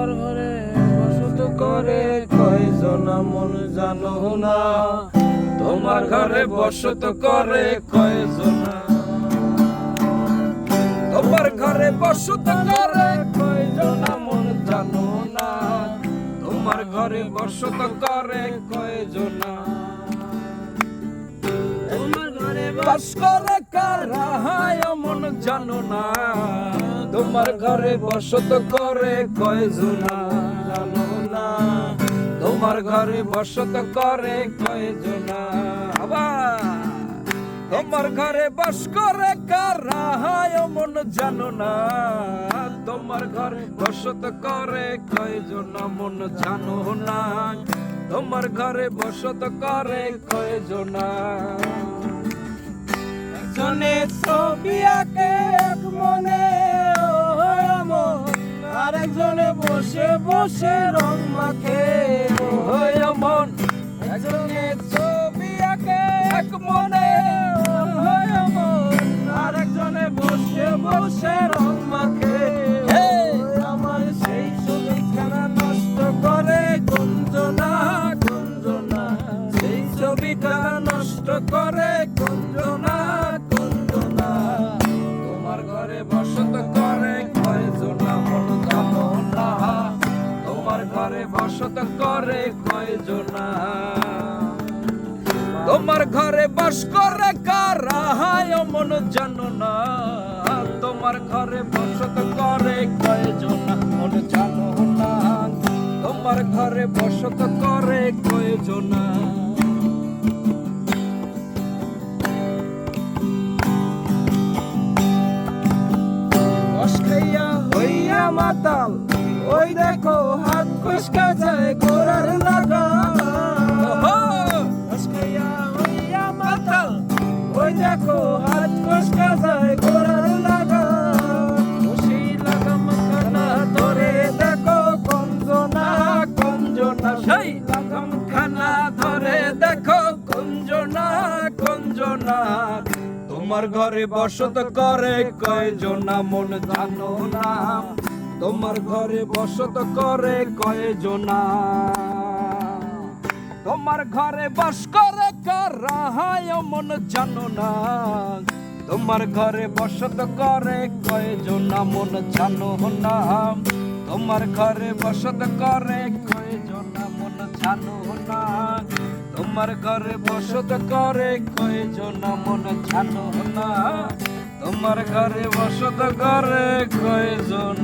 তোমার ঘরে বসত করে কয়জন মন জানো না? তোমার ঘরে বসত করে কয়জন? তোমার ঘরে বসত করে কয়জন মন জানো না? তোমার ঘরে বসত করে কয়জন? তোমার ঘরে বাস করে কারা? হায় মন জানো না। তোমার ঘরে বসত করে কয়জনা জানো না। তোমার ঘরে বসত করে কয়জনা তোমার ঘরে বাস করে কারা মন জানো না। তোমার ঘরে বসত করে কয়জন মন জানো না। তোমার ঘরে বসত করে কয়জনা একজনে ছবি আঁকে, এক মন আরেকজনে বসে বসে রং মাখে। হয় মন একজনে ছবি আঁকে। এক মনে হয় মন। আরেকজনে বসে বসে রং বসত করে কয়জনা তোমার ঘরে বাস করে কারা? মন জানো না। তোমার ঘরে বসত করে কয়জনা মন জানো না। তোমার ঘরে বসত করে কয়জনা মাতাল, ওই দেখো মাতাল ওই দেখো হাত খুশকা যায় গোড়ার লাগা খুশি লাগাম খানা ধরে দেখো কঞ্জনা কঞ্জনা সেই লাগাম খানা ধরে দেখো কঞ্জনা কঞ্জনা তোমার ঘরে বসত করে কয়জনা মন জানো না। তোমার ঘরে বসত করে কয়জনা? তোমার ঘরে বাস করে কারা? মন জানো না। তোমার ঘরে বসত করে কয়জনা? মন জানো না। তোমার ঘরে বসত করে কয়জনা? মন জানো না। তোমার ঘরে বসত করে কয়জনা? মন জানো না। আমার ঘরে বসত করে কয়জন?